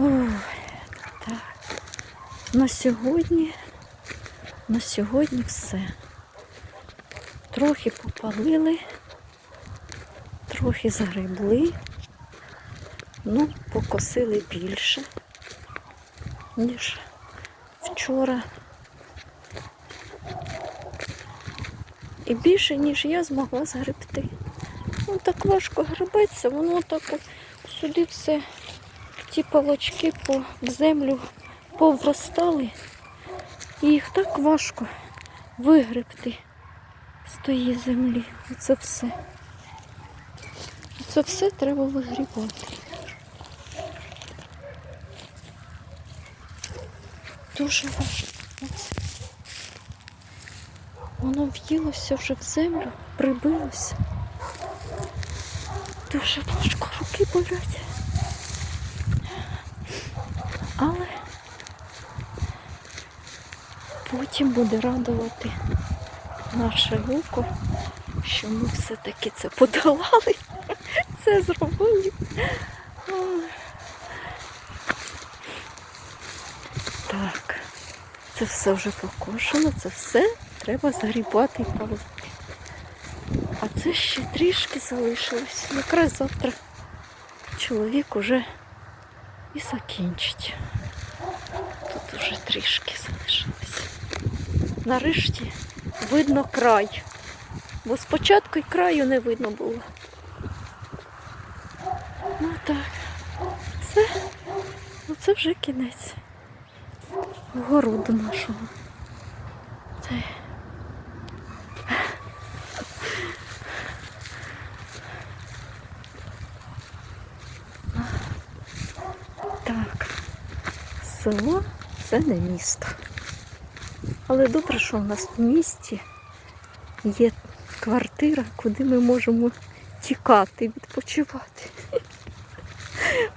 Так. На сьогодні, на сьогодні все. Трохи попалили, трохи загребли, ну, покосили більше, ніж вчора. І більше, ніж я змогла згребти. Ну, так важко гребеться, воно так от сюди все, ті палочки по землю повростали. І їх так важко вигребти з тої землі. Оце все. Це все треба вигрібати. Дуже важко. Воно в'їлося вже в землю, прибилося. Дуже важко руки болять. Але потім буде радувати наше око, що ми все-таки це подолали, це зробили. Так, це все вже покошено, це все треба загрібати і палити. А це ще трішки залишилось. Якраз завтра чоловік уже і закінчить. Тут уже трішки залишилось. Нарешті видно край. Бо спочатку і краю не видно було. Ну так. Все. Оце вже кінець городу нашого. Це... Так, село це не місто. Але добре, що в нас в місті є квартира, куди ми можемо тікати, відпочивати.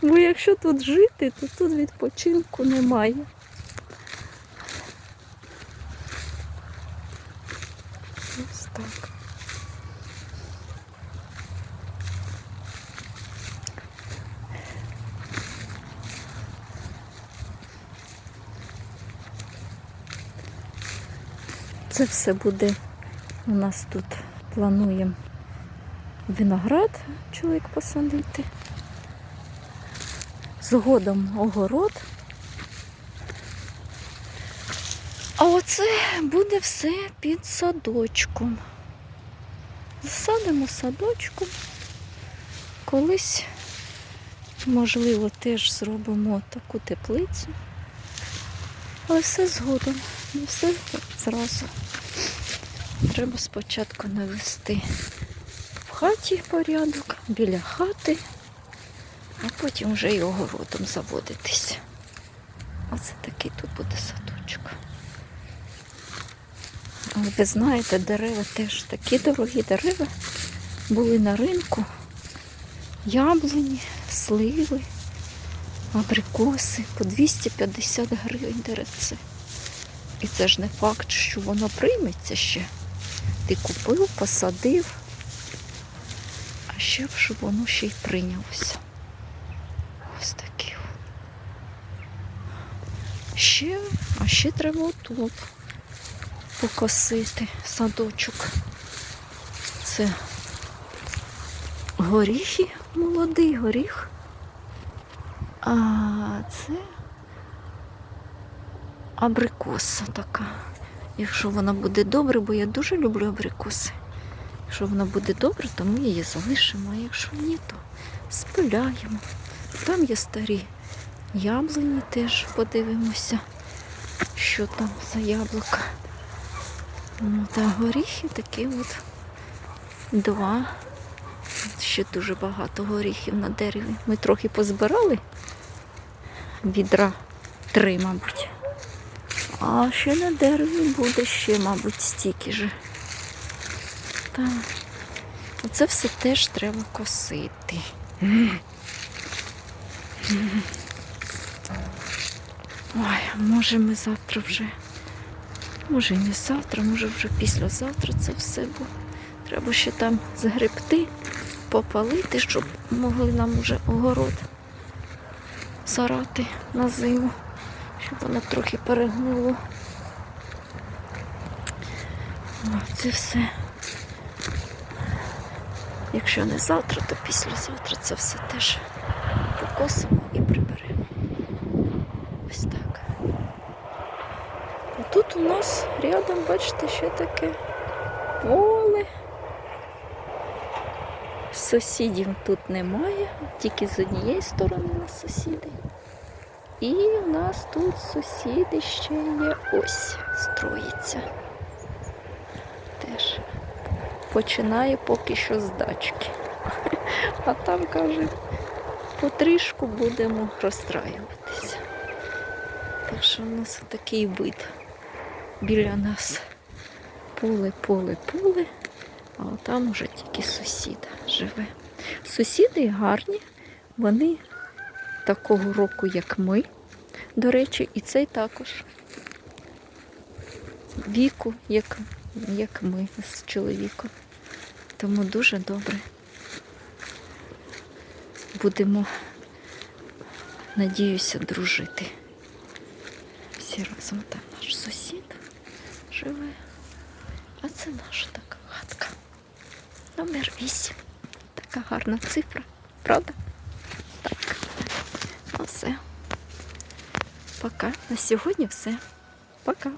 Бо якщо тут жити, то тут відпочинку немає. Ось так. Це все буде у нас тут плануємо виноград чоловік посадити. Згодом огород. А оце буде все під садочком. Засадимо садочком. Колись, можливо, теж зробимо таку теплицю. Але все згодом, не все зразу. Треба спочатку навести в хаті порядок, біля хати, а потім вже й огородом заводитись. Оце такий тут буде садочок. Але ви знаєте, дерева теж такі дорогі дерева були на ринку. Яблуні, сливи, абрикоси по 250 гривень деревце. І це ж не факт, що воно прийметься ще. Ти купив, посадив, а ще б, щоб воно ще й прийнялося. Ось такі. Ще, а ще треба отут покосити садочок. Це горіхи, молодий горіх. А це абрикоса така. Якщо вона буде добре, бо я дуже люблю абрикоси. Якщо вона буде добре, то ми її залишимо, а якщо ні, то спиляємо. Там є старі яблуні теж подивимося, що там за яблука. Ну, та горіхи такі от два. Ще дуже багато горіхів на дереві. Ми трохи позбирали відра три, мабуть. А ще на дереві буде ще, мабуть, стільки же. Так. Оце все теж треба косити. Ой, може ми завтра вже. Може не завтра, може вже післязавтра це все буде. Треба ще там згребти, попалити, щоб могли нам уже огород зарати на зиму, щоб воно трохи перегнуло. Це все. Якщо не завтра, то післязавтра це все теж покосимо і приберемо. Ось так. А тут у нас рядом, бачите, ще таке поле. Сусідів тут немає, тільки з однієї сторони у нас сусіди. І у нас тут сусіди ще є ось строїться. Теж починає поки що з дачки. А там каже, потрішку будемо розстраюватися. Так що у нас такий вид біля нас. Поле, поле, поле, а там уже тільки сусід живе. Сусіди гарні, вони такого року, як ми, до речі, і цей також віку, як, як ми з чоловіком. Тому дуже добре. Будемо, надіюся, дружити. Всі разом там наш сусід живе. А це наша така хатка. Номер 8. Така гарна цифра, правда? Все. Пока. На сьогодні все. Пока.